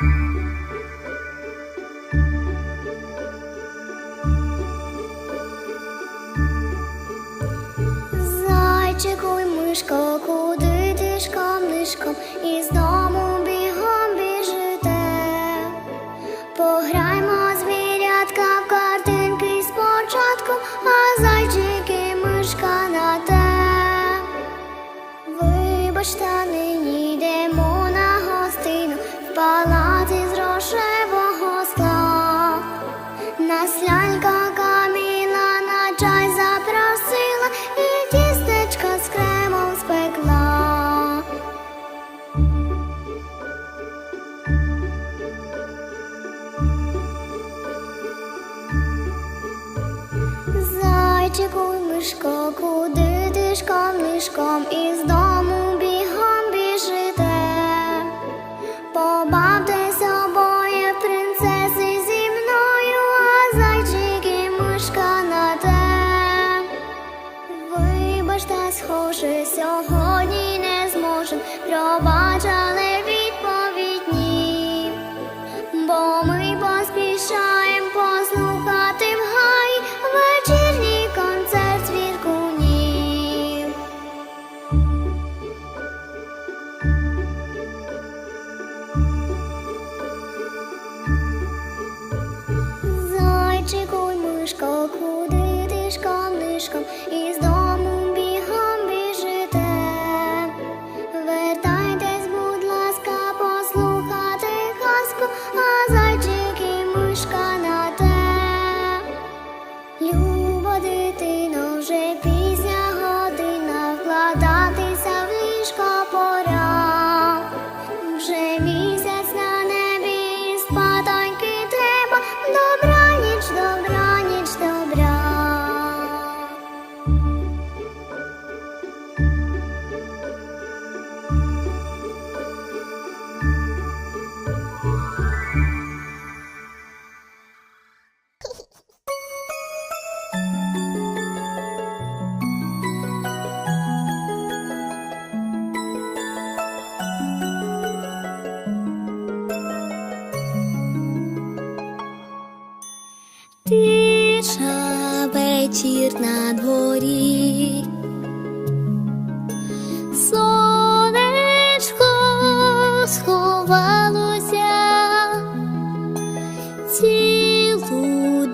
Зайчику й куди тишком нишком із бігом біжите. Пограймо звірятка в картинки спочатку, а зайчики мишка на те. Вибачте,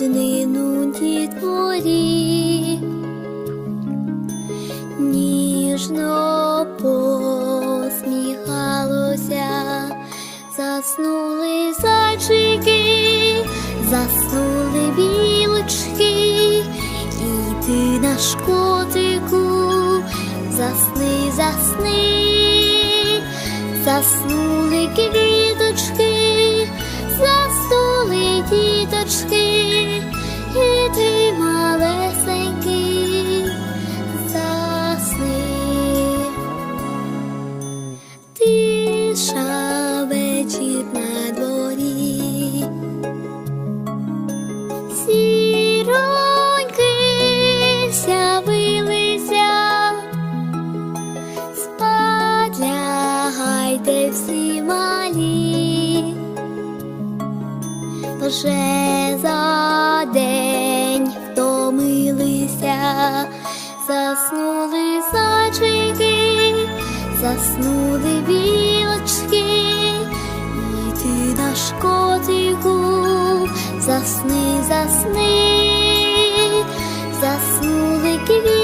днину дітворі. Ніжно посміхалося, заснули зайчики, заснули білочки, і ти наш котику, засни, засни, заснули квіточки, Вже за день втомилися, заснули зайчики, заснули білочки, і ти наш котику, засни, засни, заснули квіточки,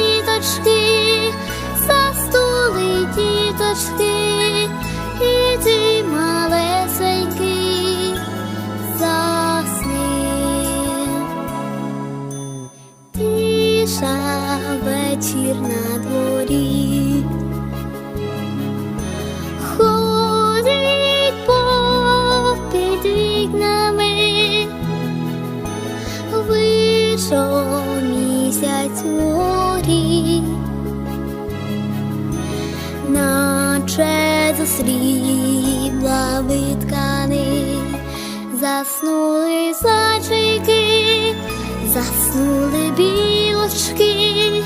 вечір на дворі. Ходить попід вікнами, вийшов місяць горі, наче засрібла виткани, заснули зайчики, заснули білочки,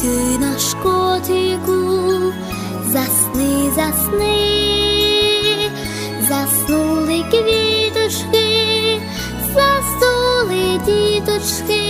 ти наш котику, засни, засни, заснули квіточки, заснули діточки.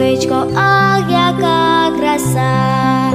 Сонечко, ах, яка краса.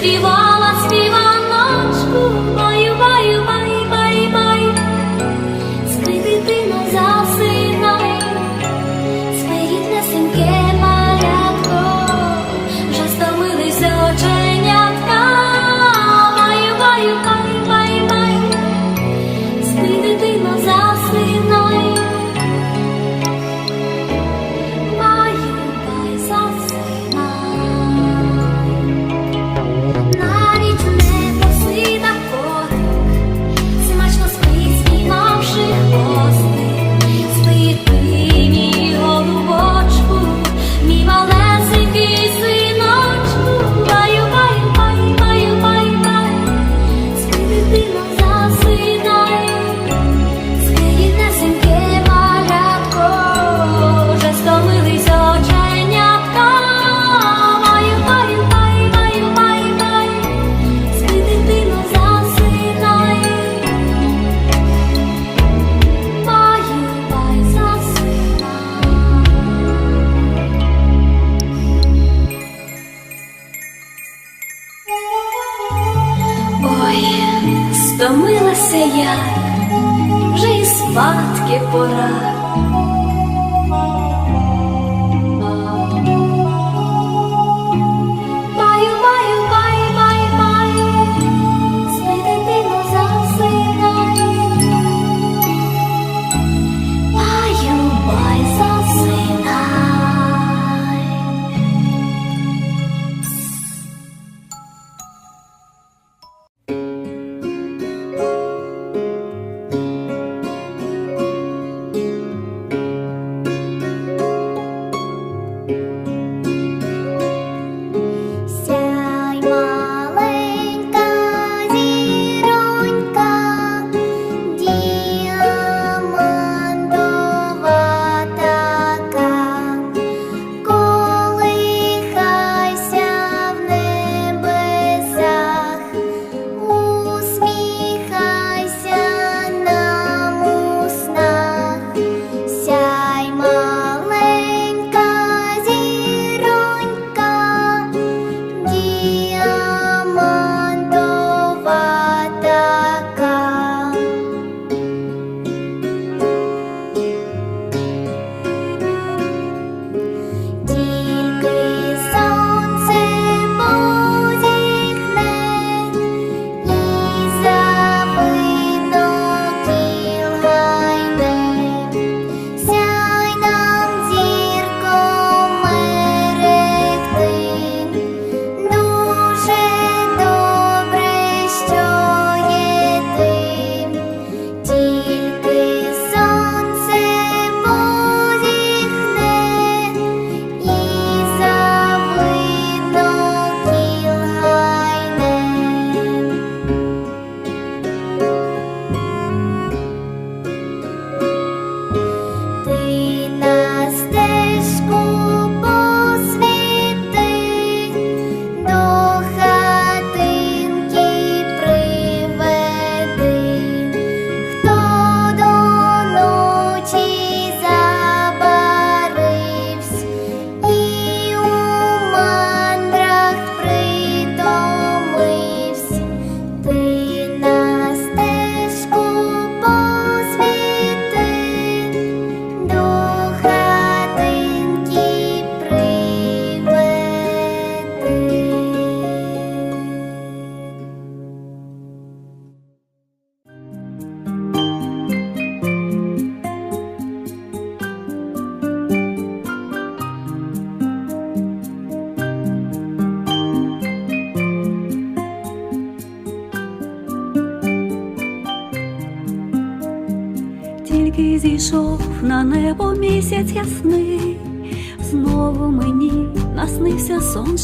Де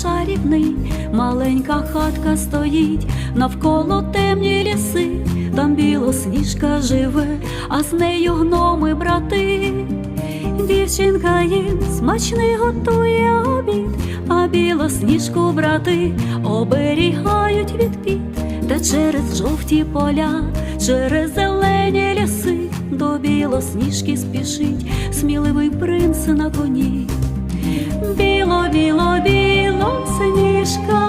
шарівний, маленька хатка стоїть, навколо темні ліси, там білосніжка живе, а з нею гноми брати. Дівчинка їм смачний готує обід, а білосніжку брати оберігають від піт, та через жовті поля, через зелені ліси до білосніжки спішить сміливий принц на коні. Біло, біло, біло, сніжка,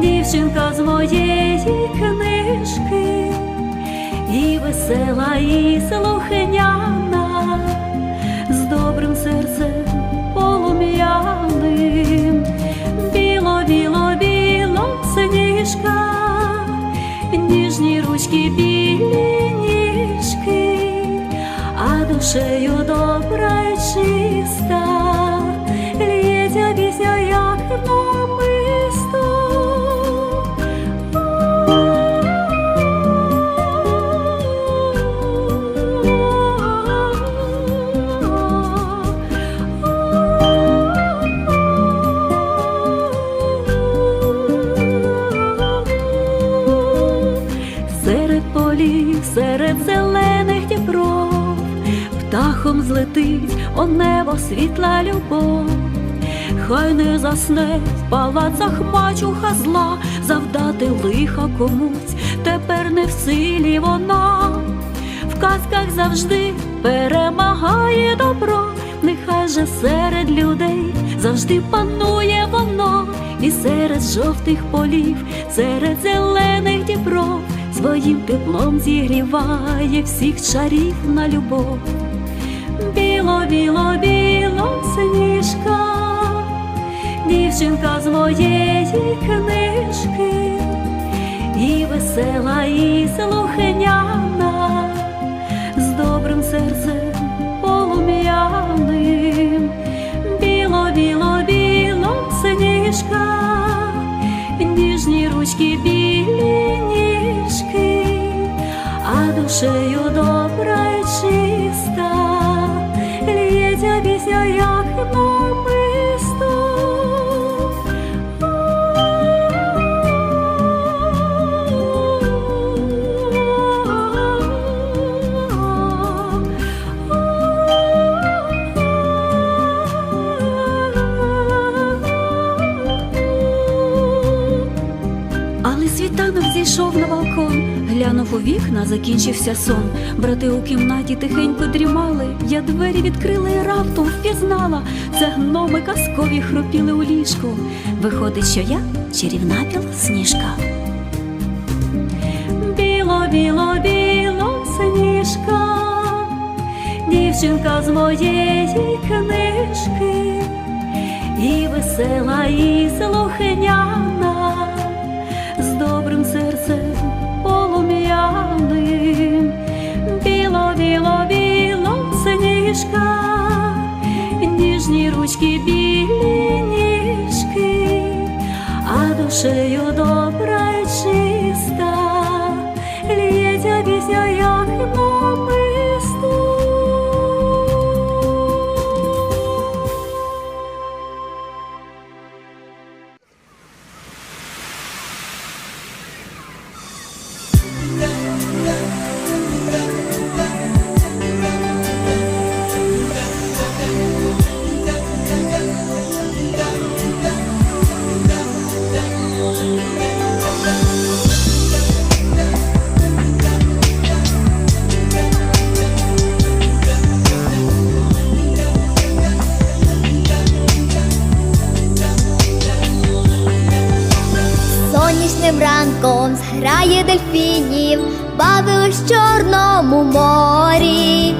дівчинка з моєї книжки, і весела, і слухняна, з добрим серцем полум'яним. Біло, біло, біло, сніжка, ніжні ручки, білі ніжки, а душею добра о небо світла любов. Хай не засне в палацах мачуха зла, завдати лиха комусь, тепер не в силі вона. В казках завжди перемагає добро, нехай же серед людей завжди панує воно, і серед жовтих полів, серед зелених дібров, своїм теплом зігріває всіх чарів на любов. Біло, біло, біло, сніжка, дівчинка з моєї книжки, і весела, і слухняна, у вікна, закінчився сон. Брати у кімнаті тихенько дрімали. Я двері відкрила і раптом впізнала. Це гноми казкові хропіли у ліжку. Виходить, що я чарівна білосніжка. Біло, біло, біло, сніжка, дівчинка з моєї книжки, і весела, і слухняна, полум'яним. Біло, біло, біло, сніжка, ніжні ручки, білі ніжки, а душею добра й бавилась в чорному морі,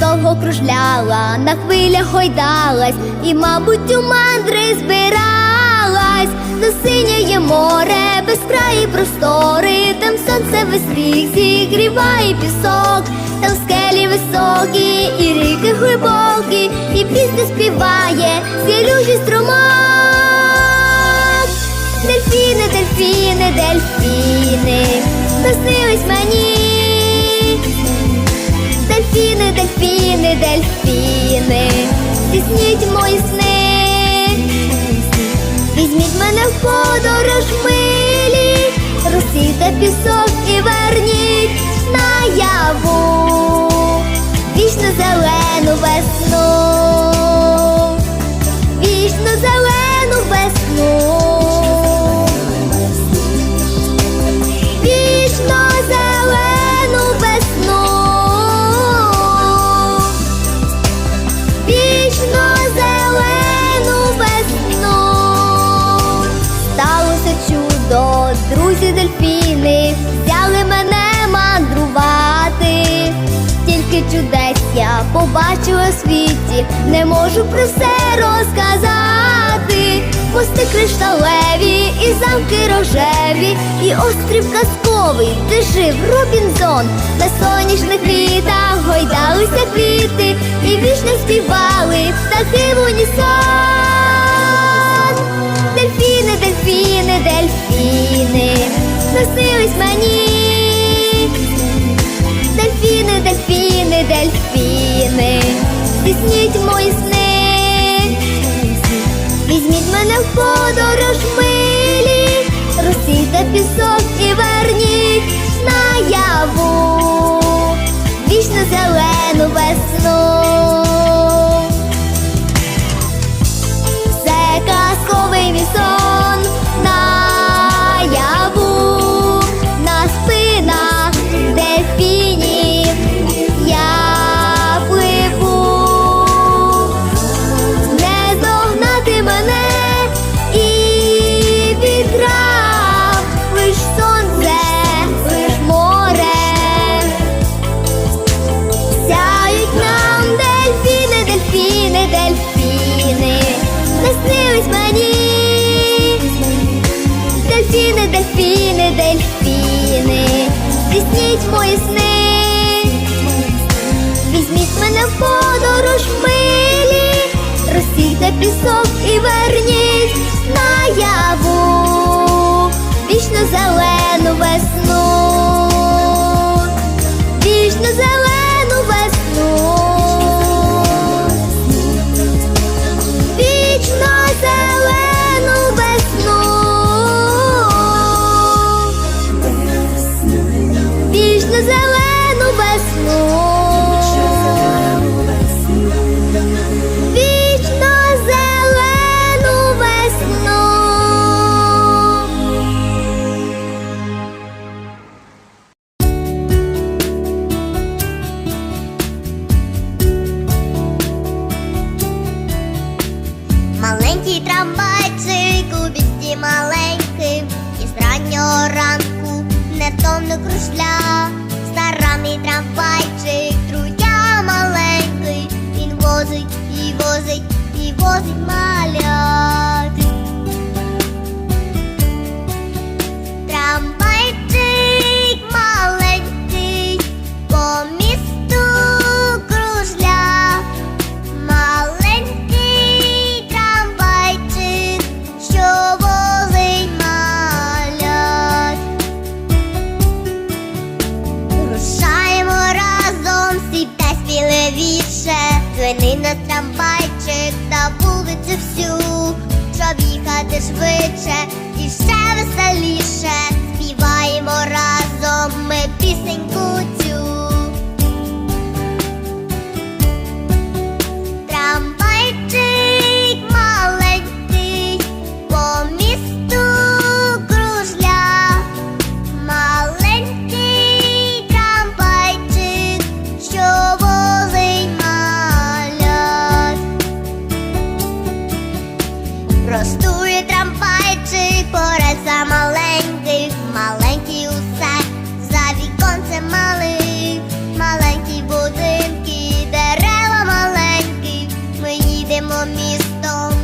довго кружляла, на хвилях гойдалась, і, мабуть, у мандри збиралась. До синє море, безкраї простори, там сонце весріг зігріває пісок, там скелі високі, і ріки глибокі, і пісню співає зілюжий струмок. Дельфіни, дельфіни, дельфіни, наснились мені. Дельфіни, дельфіни, дельфіни, здійсніть мої сни. Візьміть мене в подорож милі, розсійте пісок і верніть наяву вічно зелену весну, вічно зелену весну, чудес я побачила в світі, не можу про все розказати. Мости кришталеві і замки рожеві, і острів казковий, де жив Робінзон. На сонячних літах гойдалися квіти, і вічно співали птахи в унісон. Дельфіни, дельфіни, дельфіни, наснились мені. Дельфіни, дельфіни, здійсніть мої сни. Візьміть мене в подорож милі, розсійте пісок і верніть наяву вічно зелену весну. Це казковий мій вулицю всю, щоб їхати швидше і ще веселіше. Співаємо разом ми пісеньку їдемо містом.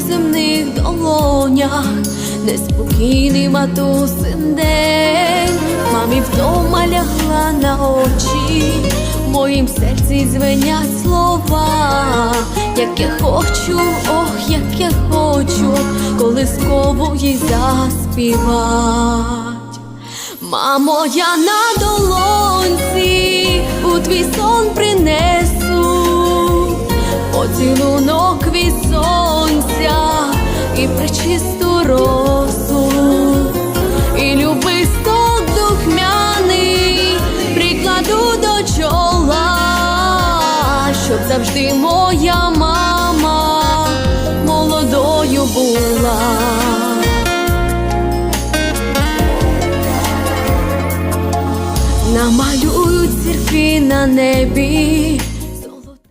Земних долонях, неспокійний матусин день, мамі вдома лягла на очі, в моїм серці звенять слова, як я хочу, ох, як я хочу, колискову їй заспівать. Мамо, я на долонці у твій сон принесу поцілунок від сонця і причисту росу, і любисток духмяний прикладу до чола, щоб завжди моя мама молодою була. Намалюють зірки на небі,